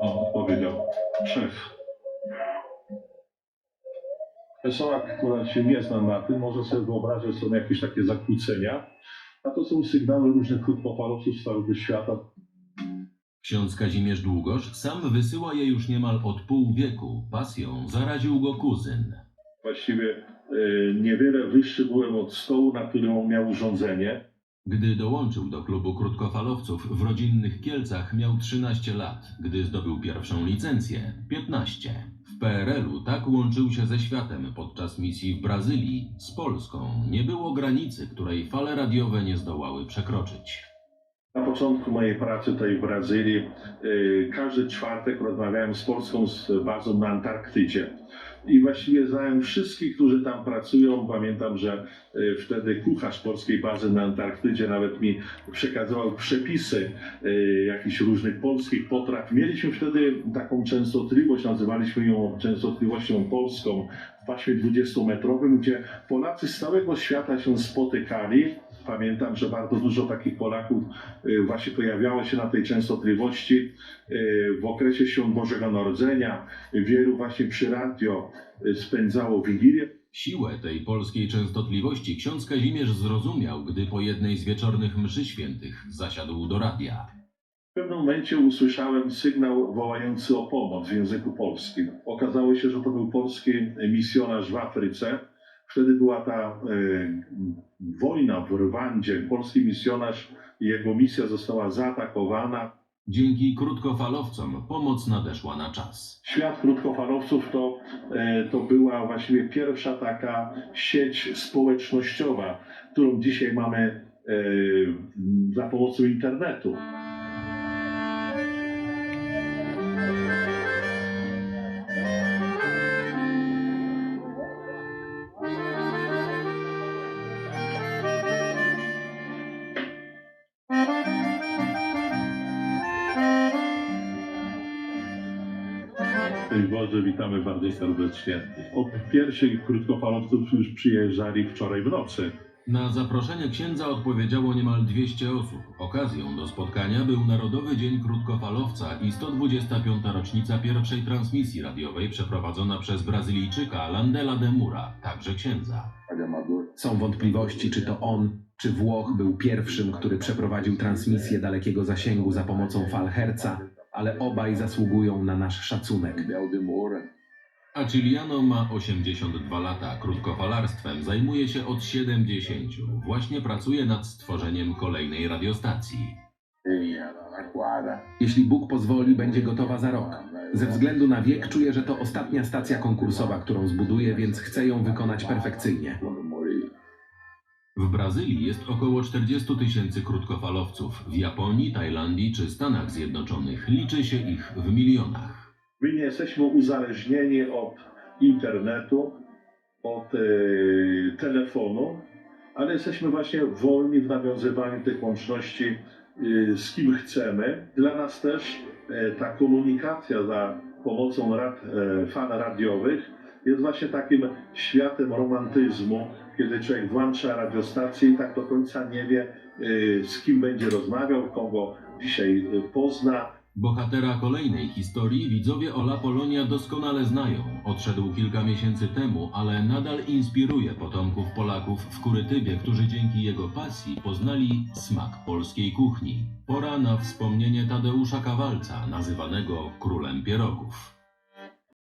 O, odpowiedział szef. Osoba, która się nie zna na tym, może sobie wyobrazić, że są jakieś takie zakłócenia, a to są sygnały różnych krótkofalowców z całego świata. Ksiądz Kazimierz Długosz sam wysyła je już niemal od pół wieku. Pasją zaraził go kuzyn. Właściwie e, niewiele wyższy byłem od stołu, na którym on miał urządzenie. Gdy dołączył do klubu krótkofalowców w rodzinnych Kielcach miał 13 lat, gdy zdobył pierwszą licencję 15. W PRL-u tak łączył się ze światem podczas misji w Brazylii z Polską. Nie było granicy, której fale radiowe nie zdołały przekroczyć. Na początku mojej pracy tutaj w Brazylii e, każdy czwartek rozmawiałem z Polską z bazą na Antarktydzie. I właściwie znałem wszystkich, którzy tam pracują. Pamiętam, że e, wtedy kucharz polskiej bazy na Antarktydzie nawet mi przekazywał przepisy e, jakichś różnych polskich potraw. Mieliśmy wtedy taką częstotliwość, nazywaliśmy ją częstotliwością polską w paśmie 20-metrowym, gdzie Polacy z całego świata się spotykali. Pamiętam, że bardzo dużo takich Polaków y, właśnie pojawiało się na tej częstotliwości y, w okresie świąt Bożego Narodzenia. Wielu właśnie przy radio spędzało Wigilię. Siłę tej polskiej częstotliwości ksiądz Kazimierz zrozumiał, gdy po jednej z wieczornych mszy świętych zasiadł do radia. W pewnym momencie usłyszałem sygnał wołający o pomoc w języku polskim. Okazało się, że to był polski misjonarz w Afryce. Wtedy była ta e, wojna w Rwandzie. Polski misjonarz i jego misja została zaatakowana. Dzięki krótkofalowcom pomoc nadeszła na czas. Świat krótkofalowców to, e, to była właściwie pierwsza taka sieć społecznościowa, którą dzisiaj mamy e, za pomocą internetu. Szczęść Boże, witamy bardzo serdecznie. Od pierwszych krótkofalowców już przyjeżdżali wczoraj w nocy. Na zaproszenie księdza odpowiedziało niemal 200 osób. Okazją do spotkania był Narodowy Dzień Krótkofalowca i 125. rocznica pierwszej transmisji radiowej przeprowadzona przez Brazylijczyka Landela de Mura, także księdza. Są wątpliwości, czy to on, czy Włoch był pierwszym, który przeprowadził transmisję dalekiego zasięgu za pomocą fal herca, ale obaj zasługują na nasz szacunek. Aciliano ma 82 lata, krótkofalarstwem zajmuje się od 70. Właśnie pracuje nad stworzeniem kolejnej radiostacji. Jeśli Bóg pozwoli, będzie gotowa za rok. Ze względu na wiek czuję, że to ostatnia stacja konkursowa, którą zbuduję, więc chcę ją wykonać perfekcyjnie. W Brazylii jest około 40 tysięcy krótkofalowców. W Japonii, Tajlandii czy Stanach Zjednoczonych liczy się ich w milionach. My nie jesteśmy uzależnieni od internetu, od e, telefonu, ale jesteśmy właśnie wolni w nawiązywaniu tych łączności e, z kim chcemy. Dla nas też e, ta komunikacja za pomocą rad, fal radiowych jest właśnie takim światem romantyzmu, kiedy człowiek włącza radiostację i tak do końca nie wie, e, z kim będzie rozmawiał, kogo dzisiaj e, pozna, Bohatera kolejnej historii widzowie Ola Polonia doskonale znają. Odszedł kilka miesięcy temu, ale nadal inspiruje potomków Polaków w Kurytybie, którzy dzięki jego pasji poznali smak polskiej kuchni. Pora na wspomnienie Tadeusza Kawalca, nazywanego królem pierogów.